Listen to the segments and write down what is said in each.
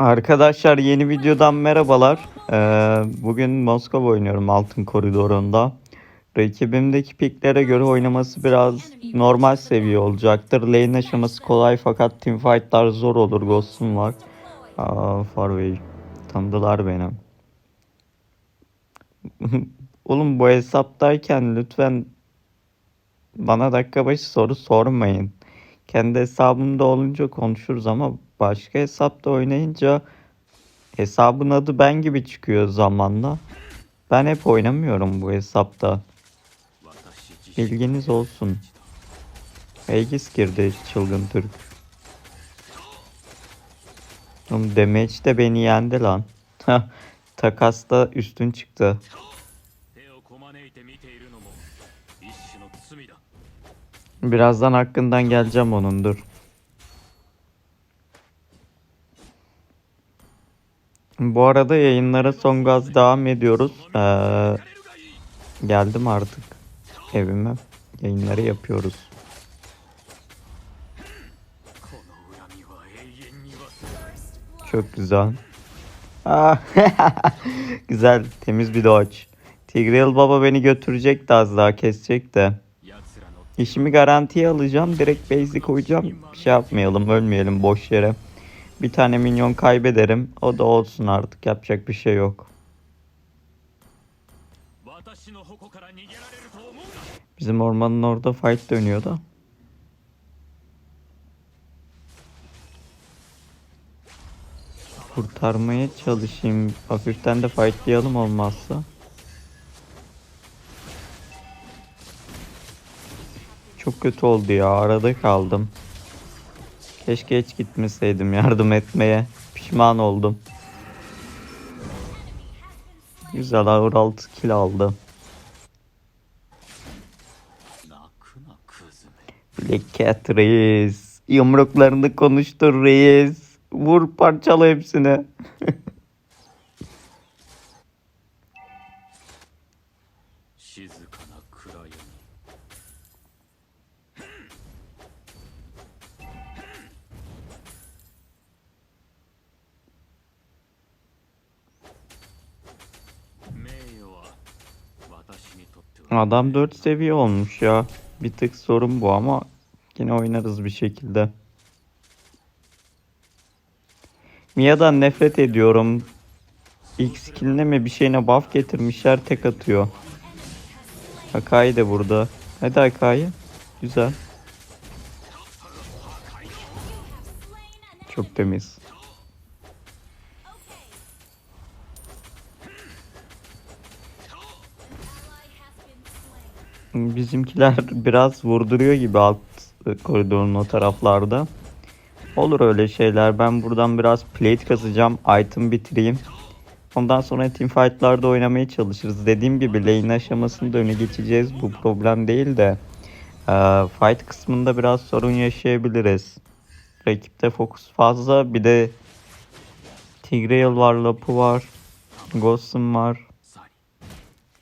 Arkadaşlar yeni videodan merhabalar. Ee, bugün Moskova oynuyorum altın koridorunda. Rakibimdeki piklere göre oynaması biraz normal seviye olacaktır. Lane aşaması kolay fakat teamfightlar zor olur. Ghost'um var. Aa, Farway. Tanıdılar beni. Oğlum bu hesaptayken lütfen bana dakika başı soru sormayın. Kendi hesabımda olunca konuşuruz ama başka hesapta oynayınca hesabın adı ben gibi çıkıyor zamanla. Ben hep oynamıyorum bu hesapta. Bilginiz olsun. Aegis girdi çılgın Türk. Oğlum damage de beni yendi lan. Takasta üstün çıktı. Birazdan hakkından geleceğim onun dur. Bu arada yayınlara son gaz devam ediyoruz. Ee, geldim artık evime. Yayınları yapıyoruz. Çok güzel. Ah, güzel temiz bir doğaç. Tigreal Baba beni götürecek de az daha kesecek de. İşimi garantiye alacağım. Direkt base'i koyacağım. Bir şey yapmayalım. Ölmeyelim boş yere. Bir tane minyon kaybederim. O da olsun artık. Yapacak bir şey yok. Bizim ormanın orada fight dönüyor da. Kurtarmaya çalışayım. Hafiften de fightlayalım olmazsa. Çok kötü oldu ya. Arada kaldım. Keşke hiç gitmeseydim yardım etmeye. Pişman oldum. Güzel ağır 6 kill aldı. Black Cat reis. Yumruklarını konuştur reis. Vur parçala hepsini. Adam 4 seviye olmuş ya. Bir tık sorun bu ama yine oynarız bir şekilde. Mia'dan nefret ediyorum. İlk skilline mi bir şeyine buff getirmişler tek atıyor. Akai de burada. Hadi Akai. Güzel. Çok temiz. Bizimkiler biraz vurduruyor gibi alt koridorun o taraflarda. Olur öyle şeyler. Ben buradan biraz plate kasacağım. Item bitireyim. Ondan sonra teamfight'larda oynamaya çalışırız. Dediğim gibi lane aşamasında öne geçeceğiz. Bu problem değil de eee, fight kısmında biraz sorun yaşayabiliriz. Rakipte fokus fazla. Bir de Tigreal var, Lapu var, Ghost'um var,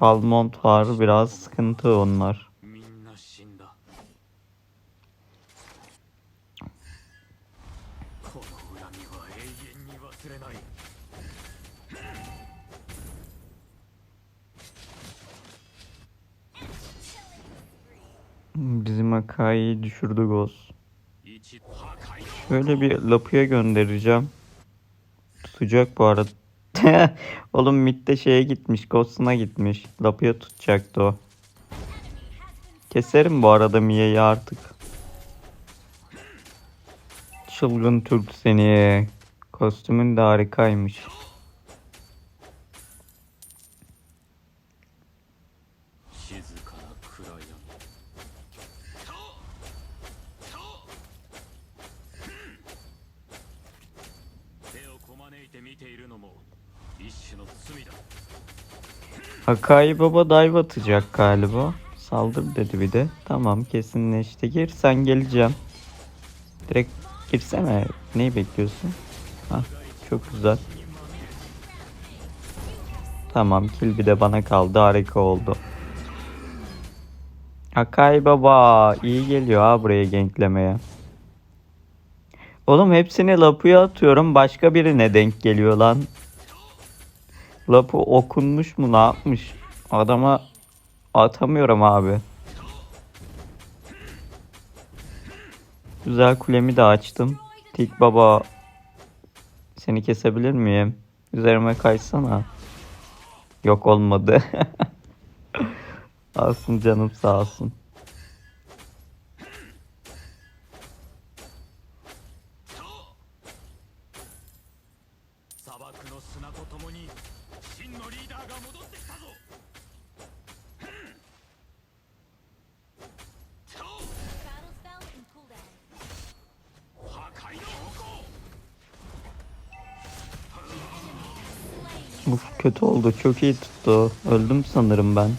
Palmont var. Biraz sıkıntı onlar. Bizim Akai'yi düşürdü Goz. Şöyle bir Lapı'ya göndereceğim. Tutacak bu arada. Oğlum midde şeye gitmiş. Ghost'una gitmiş. Lapu'ya tutacaktı o. Keserim bu arada Mia'yı artık. Çılgın Türk seni. Kostümün de harikaymış. Hakai Baba dive atacak galiba. Saldır dedi bir de. Tamam kesinleşti. Gir sen geleceğim. Direkt girsene. Neyi bekliyorsun? Hah, çok güzel. Tamam kill bir de bana kaldı. Harika oldu. Hakai Baba iyi geliyor ha buraya genklemeye. Oğlum hepsini lapuya atıyorum. Başka birine denk geliyor lan. Lapu okunmuş mu ne yapmış? Adama atamıyorum abi. Güzel kulemi de açtım. Tik baba seni kesebilir miyim? Üzerime kaçsana. Yok olmadı. Alsın canım sağ olsun. のリーダーが戻ってきたぞ Battle spell and cooldown. 破壊の矛 Slain. Bu kötü oldu. Çok iyi tuttu. Öldüm sanırım ben.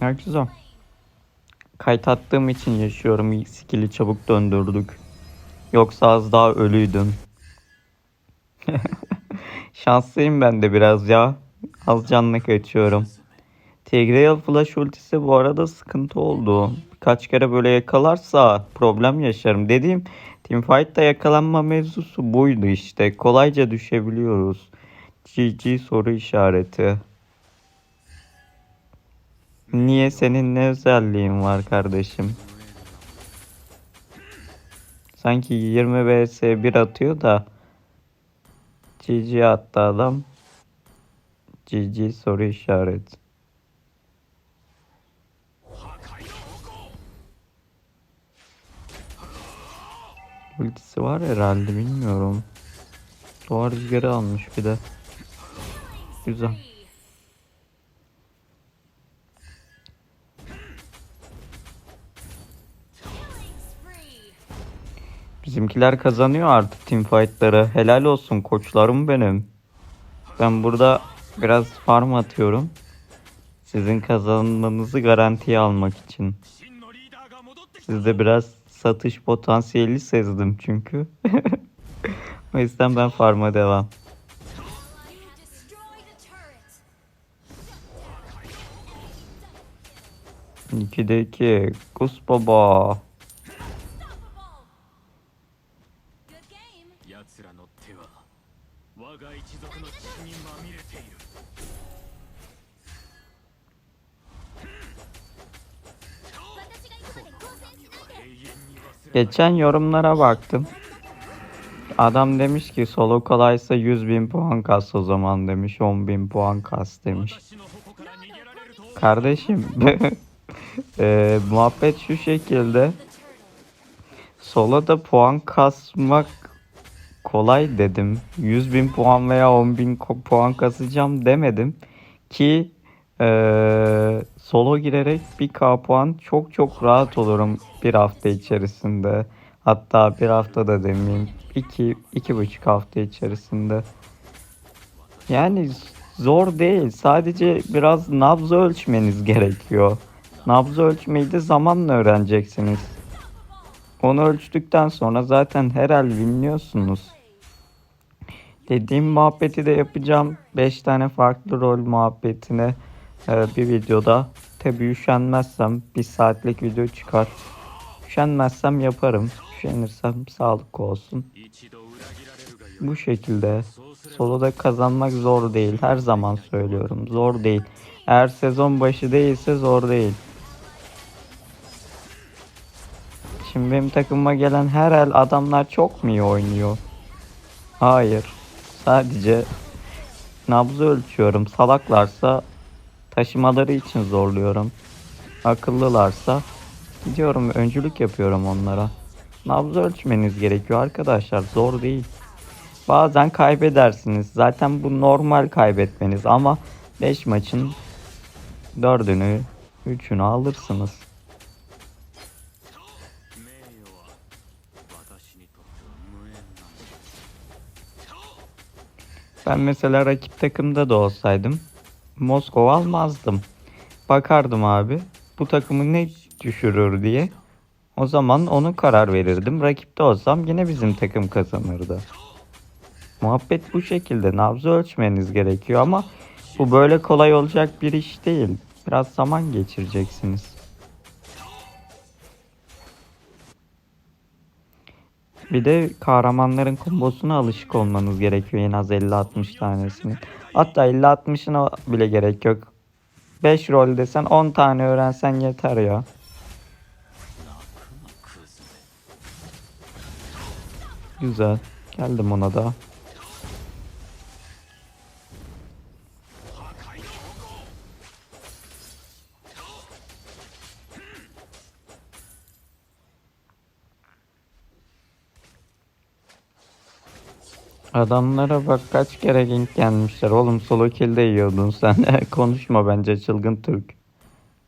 Ya güzel. Kayıt attığım için yaşıyorum. Skill'i çabuk döndürdük. Yoksa az daha ölüydüm. Şanslıyım ben de biraz ya. Az canlı kaçıyorum. Tigreal Flash ultisi bu arada sıkıntı oldu. Birkaç kere böyle yakalarsa problem yaşarım. Dediğim Teamfight'ta yakalanma mevzusu buydu işte. Kolayca düşebiliyoruz. GG soru işareti. Niye senin ne özelliğin var kardeşim? Sanki 20 vs 1 atıyor da Cici attı adam. Cici soru işareti. Ultisi var herhalde bilmiyorum. Duvar rüzgarı almış bir de. Güzel. Bizimkiler kazanıyor artık team fightları. Helal olsun koçlarım benim. Ben burada biraz farm atıyorum. Sizin kazanmanızı garantiye almak için. Sizde biraz satış potansiyeli sezdim çünkü. o yüzden ben farma devam. İkide iki. Kus baba. Geçen yorumlara baktım. Adam demiş ki solo kolaysa 100 bin puan kas o zaman demiş. 10 bin puan kas demiş. Kardeşim e, muhabbet şu şekilde. Sola da puan kasmak kolay dedim. 100 bin puan veya 10 bin puan kasacağım demedim. Ki eee, solo girerek 1k puan çok çok rahat olurum bir hafta içerisinde. Hatta bir hafta da demeyeyim. 2 iki, buçuk hafta içerisinde. Yani zor değil. Sadece biraz nabzı ölçmeniz gerekiyor. Nabzı ölçmeyi de zamanla öğreneceksiniz. Onu ölçtükten sonra zaten her el bilmiyorsunuz dediğim muhabbeti de yapacağım. 5 tane farklı rol muhabbetini e, bir videoda. Tabi üşenmezsem bir saatlik video çıkar. Üşenmezsem yaparım. Üşenirsem sağlık olsun. Bu şekilde soloda kazanmak zor değil. Her zaman söylüyorum zor değil. Eğer sezon başı değilse zor değil. Şimdi benim takımıma gelen her el adamlar çok mu iyi oynuyor? Hayır. Sadece nabzı ölçüyorum. Salaklarsa taşımaları için zorluyorum. Akıllılarsa gidiyorum öncülük yapıyorum onlara. Nabzı ölçmeniz gerekiyor arkadaşlar. Zor değil. Bazen kaybedersiniz. Zaten bu normal kaybetmeniz ama 5 maçın 4'ünü 3'ünü alırsınız. Ben mesela rakip takımda da olsaydım Moskova almazdım. Bakardım abi bu takımı ne düşürür diye. O zaman onu karar verirdim. Rakipte olsam yine bizim takım kazanırdı. Muhabbet bu şekilde. Nabzı ölçmeniz gerekiyor ama bu böyle kolay olacak bir iş değil. Biraz zaman geçireceksiniz. Bir de kahramanların kombosuna alışık olmanız gerekiyor en az 50-60 tanesini. Hatta 50-60'ına bile gerek yok. 5 rol desen 10 tane öğrensen yeter ya. Güzel. Geldim ona da. Adamlara bak kaç kere gank gelmişler. Oğlum solo kill de yiyordun sen. Konuşma bence çılgın Türk.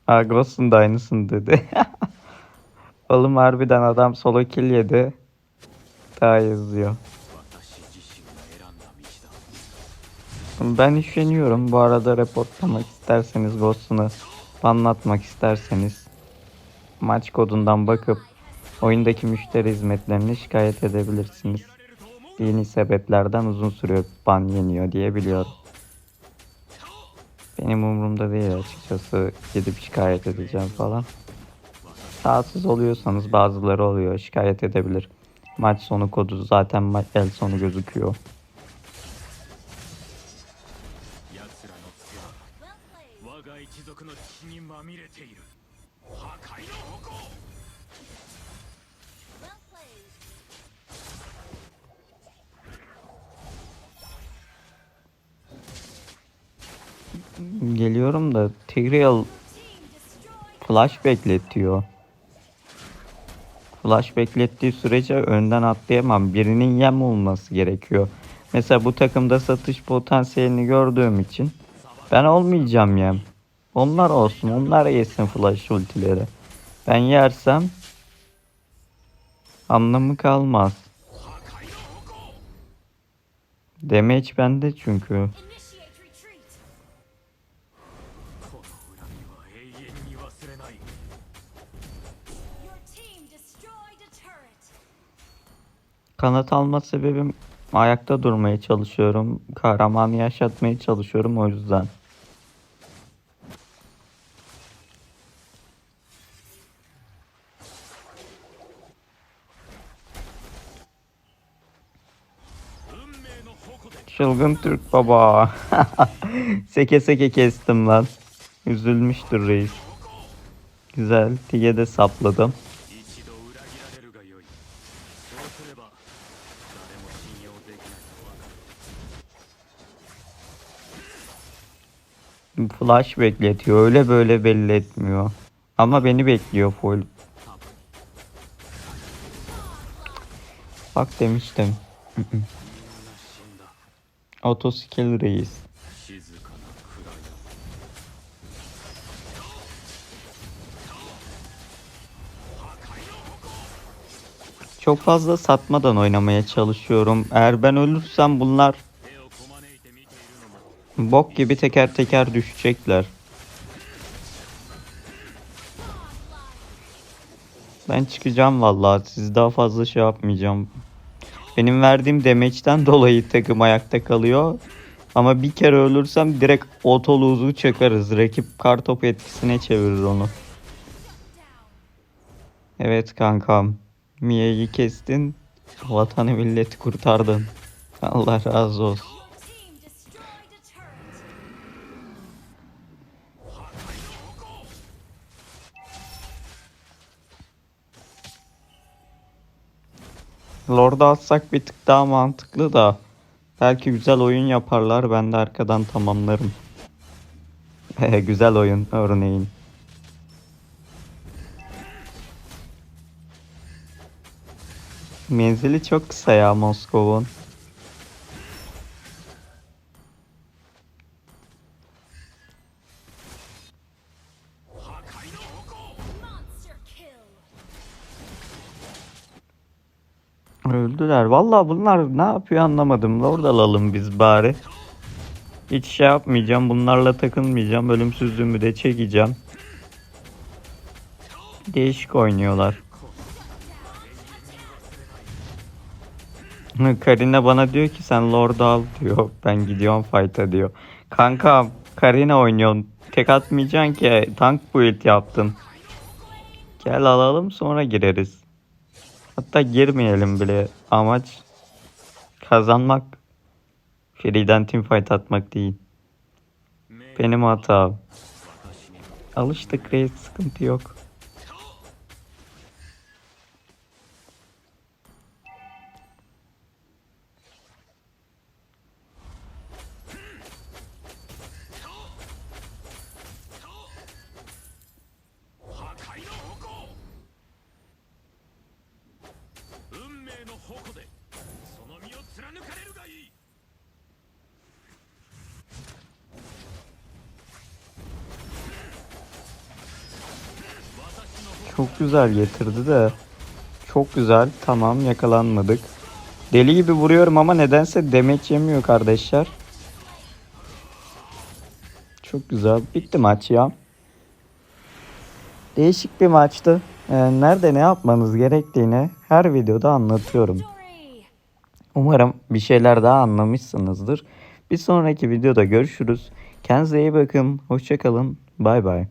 Agros'un da aynısın dedi. Oğlum harbiden adam solo kill yedi. Daha yazıyor. Ben işleniyorum. Bu arada reportlamak isterseniz Ghost'unu anlatmak isterseniz maç kodundan bakıp oyundaki müşteri hizmetlerini şikayet edebilirsiniz. Dini sebeplerden uzun sürüyor ban yeniyor diye biliyorum. Benim umurumda değil açıkçası gidip şikayet edeceğim falan. Rahatsız oluyorsanız bazıları oluyor şikayet edebilir. Maç sonu kodu zaten el sonu gözüküyor. Tigreal flash bekletiyor. Flash beklettiği sürece önden atlayamam. Birinin yem olması gerekiyor. Mesela bu takımda satış potansiyelini gördüğüm için ben olmayacağım yem. Onlar olsun. Onlar yesin flash ultileri. Ben yersem anlamı kalmaz. Damage bende çünkü. 忘れない Your team destroyed a turret. Kanat alma sebebim ayakta durmaya çalışıyorum. Kahramanı yaşatmaya çalışıyorum o yüzden. Çılgın Türk baba. seke seke kestim lan. Üzülmüştür reis. Güzel. Tige de sapladım. Flash bekletiyor. Öyle böyle belli etmiyor. Ama beni bekliyor full. Bak demiştim. Otoskill reis. çok fazla satmadan oynamaya çalışıyorum. Eğer ben ölürsem bunlar bok gibi teker teker düşecekler. Ben çıkacağım vallahi. Siz daha fazla şey yapmayacağım. Benim verdiğim demeçten dolayı takım ayakta kalıyor. Ama bir kere ölürsem direkt otoluzu çakarız. Rakip kartopu etkisine çevirir onu. Evet kankam. Mia'yı kestin. Vatanı milleti kurtardın. Allah razı olsun. Your team destroyed a turret. Lord'u atsak bir tık daha mantıklı da. Belki güzel oyun yaparlar ben de arkadan tamamlarım. güzel oyun örneğin. Menzili çok kısa ya Moskov'un. Öldüler. Vallahi bunlar ne yapıyor anlamadım. Lord alalım biz bari. Hiç şey yapmayacağım. Bunlarla takılmayacağım. Ölümsüzlüğümü de çekeceğim. Değişik oynuyorlar. Karina bana diyor ki sen Lord'u al diyor. Ben gidiyorum fight'a diyor. Kanka Karina oynuyorsun. Tek atmayacaksın ki tank build yaptın. Gel alalım sonra gireriz. Hatta girmeyelim bile. Amaç kazanmak. Free'den teamfight atmak değil. Benim hatam. Alıştık reis sıkıntı yok.「矛でその身を貫かれるがいい」 Çok güzel getirdi de. Çok güzel. Tamam yakalanmadık. Deli gibi vuruyorum ama nedense demeç yemiyor kardeşler. Çok güzel. Bitti maç ya. Değişik bir maçtı. Ee, nerede ne yapmanız gerektiğini her videoda anlatıyorum. Umarım bir şeyler daha anlamışsınızdır. Bir sonraki videoda görüşürüz. Kendinize iyi bakın. Hoşçakalın. Bay bay.